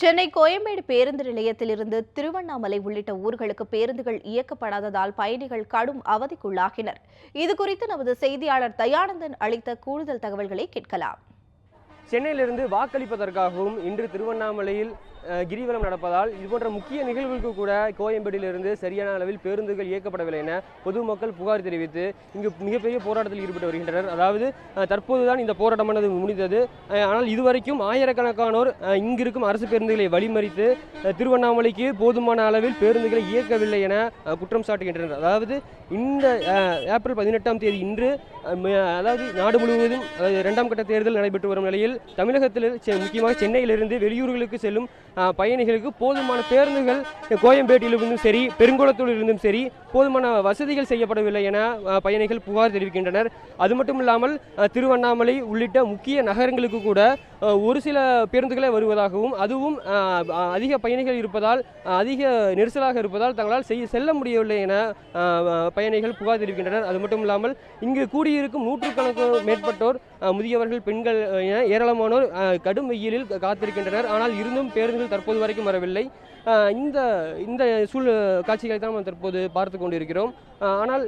சென்னை கோயம்பேடு பேருந்து நிலையத்திலிருந்து திருவண்ணாமலை உள்ளிட்ட ஊர்களுக்கு பேருந்துகள் இயக்கப்படாததால் பயணிகள் கடும் அவதிக்குள்ளாகினர். இதுகுறித்து நமது செய்தியாளர் தயானந்தன் அளித்த கூடுதல் தகவல்களை கேட்கலாம். சென்னையிலிருந்து வாக்களிப்பதற்காகவும் இன்று திருவண்ணாமலையில் கிரிவலம் நடப்பதால் இதுபோன்ற முக்கிய நிகழ்வுகளுக்கு கூட கோயம்பேடியிலிருந்து சரியான அளவில் பேருந்துகள் இயக்கப்படவில்லை என பொதுமக்கள் புகார் தெரிவித்து இங்கு மிகப்பெரிய போராட்டத்தில் ஈடுபட்டு வருகின்றனர். அதாவது தற்போதுதான் இந்த போராட்டமானது முடிந்தது. ஆனால் இதுவரைக்கும் ஆயிரக்கணக்கானோர் இங்கிருக்கும் அரசு பேருந்துகளை வழிமறித்து திருவண்ணாமலைக்கு போதுமான அளவில் பேருந்துகளை இயக்கவில்லை என குற்றம் சாட்டுகின்றனர். அதாவது இந்த ஏப்ரல் பதினெட்டாம் தேதி இன்று அதாவது நாடு முழுவதும் ரெண்டாம் இரண்டாம் கட்ட தேர்தல் நடைபெற்று வரும் நிலையில் தமிழகத்தில் முக்கியமாக சென்னையிலிருந்து வெளியூர்களுக்கு செல்லும் பயணிகளுக்கு போதுமான பேருந்துகள் கோயம்பேட்டிலிருந்தும் சரி பெருங்குளத்தூரிலிருந்தும் சரி போதுமான வசதிகள் செய்யப்படவில்லை என பயணிகள் புகார் தெரிவிக்கின்றனர். அது மட்டும் இல்லாமல் திருவண்ணாமலை உள்ளிட்ட முக்கிய நகரங்களுக்கு கூட ஒரு சில பேருந்துகளே வருவதாகவும் அதுவும் அதிக பயணிகள் இருப்பதால் அதிக நெரிசலாக இருப்பதால் தங்களால் செய்ய செல்ல முடியவில்லை என பயணிகள் புகார் தெரிவிக்கின்றனர். அது மட்டும் இல்லாமல் இங்கு கூடியிருக்கும் நூற்றுக்கணக்கு மேற்பட்டோர் முதியவர்கள் பெண்கள் என என ஏராளமானோர் கடும் வெயிலில் காத்திருக்கின்றனர். ஆனால் இருந்தும் பேருந்துகள் தற்போது வரைக்கும் வரவில்லை. இந்த இந்த சூழ் காட்சிகளை தான் நாம் தற்போது பார்த்து கொண்டிருக்கிறோம். ஆனால்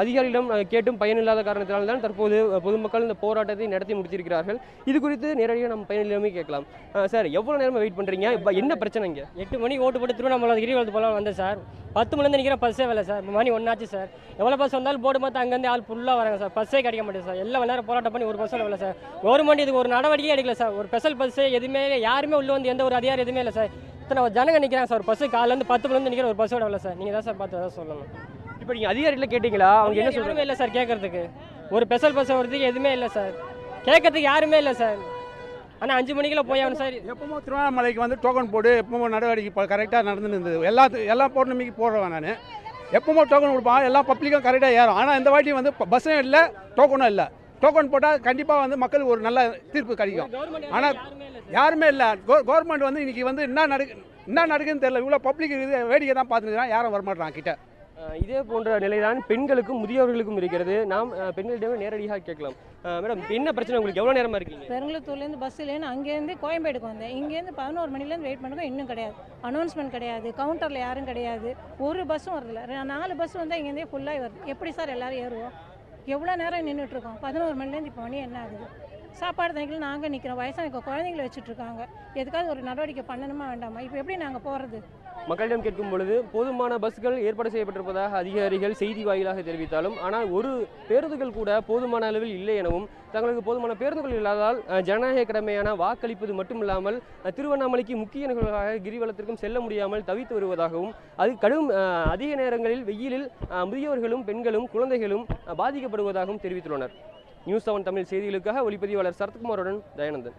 அதிகாரிகளிடம் கேட்டும் பயனில்லாத காரணத்தினால் தான் தற்போது பொதுமக்கள் இந்த போராட்டத்தை நடத்தி முடித்திருக்கிறார்கள். இது குறித்து நேரடியாக நம்ம பயனில்லாமே கேட்கலாம். சார் எவ்வளோ நேரமாக வெயிட் பண்ணுறீங்க இப்போ என்ன பிரச்சனைங்க? எட்டு மணிக்கு ஓட்டு போட்டு திருவண்ணாமலை கிரிவலத்து போகலாம் வந்தேன் சார். பத்து மணிலேருந்து நிற்கிற பஸ்ஸே வரல சார். மணி ஒன்றாச்சு சார். எவ்வளோ பஸ் வந்தாலும் போர்டு பார்த்து அங்கேருந்து ஆள் ஃபுல்லாக வராங்க சார். பஸ்ஸே கிடைக்க மாட்டேங்குது சார். எல்லாம் நேரம் போராட்டம் பண்ணி ஒரு பஸ் வரல சார். கவர்மெண்ட் இதுக்கு ஒரு நடவடிக்கை எடுக்கல சார். ஒரு ஸ்பெஷல் பஸ்ஸு எதுவுமே யாருமே உள்ளே வந்து எந்த ஒரு அதிகாரம் எதுவுமே இல்லை சார். இத்தனை ஜனங்க நிற்கிறாங்க சார். பஸ்ஸு காலையிலேருந்து பத்து மணிலேருந்து நிற்கிற ஒரு பஸ்ஸோட வரல சார். நீங்கள் தான் சார் பார்த்து தான் சொல்லணும். இப்போ நீங்கள் அதிகாரிகளை கேட்டீங்களா? அவங்க என்ன சொல்கிறாங்க யாருமே இல்லை சார் கேட்கறதுக்கு. ஒரு ஸ்பெஷல் பஸ் வரதுக்கு எதுவுமே இல்லை சார். கேட்கறதுக்கு யாருமே இல்லை சார். ஆனால் அஞ்சு மணிக்கெல்லாம் போய் ஆகணும் சார். எப்பவுமே திருவண்ணாமலைக்கு வந்து டோக்கன் போடு எப்பவுமே நடவடிக்கை கரெக்டாக நடந்துன்னு இருந்தது. எல்லா எல்லா பௌர்ணமிக்கு போடுறவன் நான். எப்பவுமே டோக்கன் கொடுப்பான் எல்லா பப்ளிக்கும் கரெக்டாக ஏறும். ஆனால் இந்த வாட்டி வந்து பஸ்ஸும் இல்லை டோக்கனும் இல்லை. டோக்கன் போட்டால் கண்டிப்பாக வந்து மக்களுக்கு ஒரு நல்ல தீர்ப்பு கிடைக்கும். கவர்மெண்ட் ஆனா, யாருமே இல்லை கவர்மெண்ட் வந்து இன்னைக்கு வந்து என்ன நடக்கு என்ன நடக்குதுன்னு தெரியல. இவ்வளோ பப்ளிக் இருக்குது வேடிக்கை தான் பார்த்துருக்கான் யாரும் வரமாட்டான் கிட்ட. இதே போன்ற நிலைதான் பெண்களுக்கும் முதியவர்களுக்கும் இருக்கிறது. நாம் பெண்களிடம் பெண்களிடமே நேரடியாக கேட்கலாம். மேடம் என்ன பிரச்சனை? உங்களுக்கு எவ்வளோ நேரமா இருக்கீங்க? பெருங்குளத்தூர்லேருந்து பஸ்ஸுலேருந்து அங்கேருந்து கோயம்பேடுக்கு வந்தேன். இங்கேருந்து பதினோரு மணிலேருந்து வெயிட் பண்ணுங்க இன்னும் கிடையாது. அனௌன்ஸ்மெண்ட் கிடையாது. கவுண்டரில் யாரும் கிடையாது. ஒரு பஸ்ஸும் வரதில்ல. நாலு பஸ் வந்தால் இங்கேருந்தே ஃபுல்லாக வருது. எப்படி சார் எல்லாரும் ஏறுவோம்? எவ்வளோ நேரம் நின்றுட்டுருக்கோம் பதினோரு மணிலேருந்து இப்போ மணி என்ன ஆகுது? சாப்பாடு தண்ணிகள் நாங்கள் நிற்கிறோம் வயசான குழந்தைங்களை வச்சுட்டு இருக்காங்க எதுக்காவது ஒரு நடவடிக்கை பண்ணணுமா வேண்டாமா? இப்போ எப்படி நாங்கள் போகிறது மக்களிடம் கேட்கும் பொழுது போதுமான பஸ்கள் ஏற்பாடு செய்யப்பட்டிருப்பதாக அதிகாரிகள் செய்தி வாயிலாக தெரிவித்தாலும் ஆனால் ஒரு பேருந்துகள் கூட போதுமான அளவில் இல்லை எனவும் தங்களுக்கு போதுமான பேருந்துகள் இல்லாததால் ஜனநாயக கடமையான வாக்களிப்பது மட்டுமில்லாமல் திருவண்ணாமலைக்கு முக்கிய நிகழ்வாக கிரிவலத்திற்கும் செல்ல முடியாமல் தவித்து வருவதாகவும் அது கடும் அதிக நேரங்களில் வெயிலில் முதியவர்களும் பெண்களும் குழந்தைகளும் பாதிக்கப்படுவதாகவும் தெரிவித்துள்ளனர். நியூஸ் செவன் தமிழ் செய்திகளுக்காக ஒளிப்பதிவாளர் சரத்குமாருடன் தயானந்தன்.